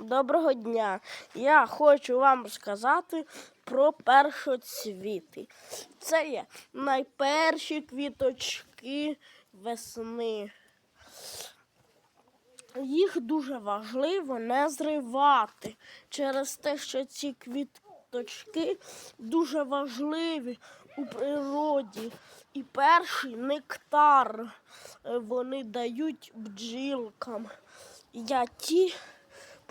Доброго дня! Я хочу вам розказати про першоцвіти. Це є найперші квіточки весни. Їх дуже важливо не зривати через те, що ці квіточки дуже важливі у природі. І перший нектар е, вони дають бджілкам. Які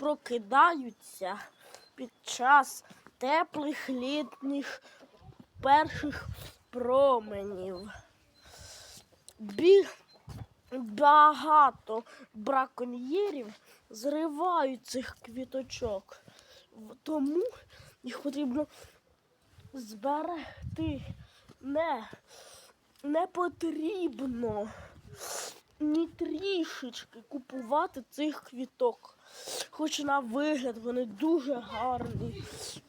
прокидаються під час теплих літніх перших променів. Бі... Багато браконьєрів зривають цих квіточок. Тому їх потрібно зберегти. Не, не потрібно ні трішечки купувати цих квіток. Хоч на вигляд вони дуже гарні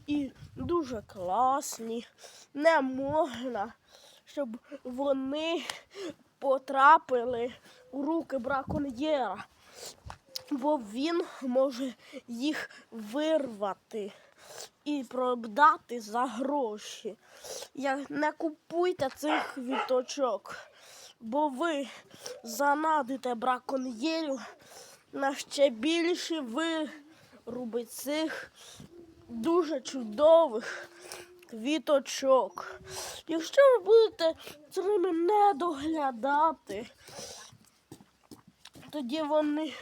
і дуже класні. Не можна, щоб вони потрапили у руки браконьєра, бо він може їх вирвати і продати за гроші. Не купуйте цих квіточок, бо ви занадите браконьєрів на ще більше вируби цих дуже чудових квіточок. Якщо ви будете за ними не доглядати, тоді вони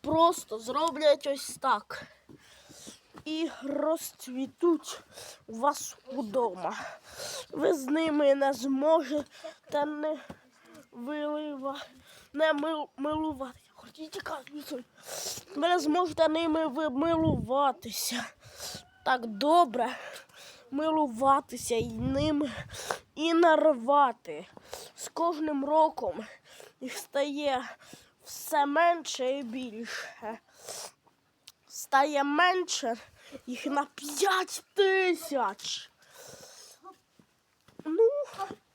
просто зроблять ось так і розцвітуть у вас удома. Ви з ними не зможете не вилива, не мил, милувати. Ви не зможете ними милуватися. Так добре милуватися і ними і нарвати. З кожним роком їх стає все менше і більше. Стає менше їх на 5 тисяч. Ну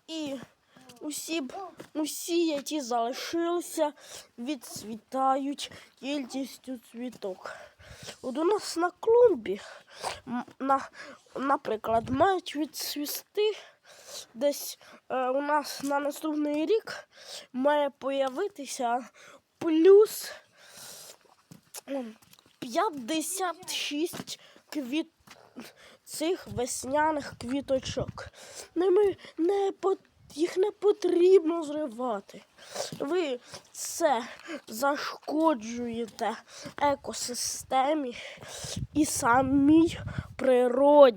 і усі, б- усі, які залишилися, відцвітають кількістю цвіток. От у нас на клумбі, на, наприклад, мають відцвісти десь е, у нас на наступний рік має появитися плюс 56 квіт цих весняних квіточок. Ними не пот- їх не потрібно зривати. Ви це зашкоджуєте екосистемі і самій природі.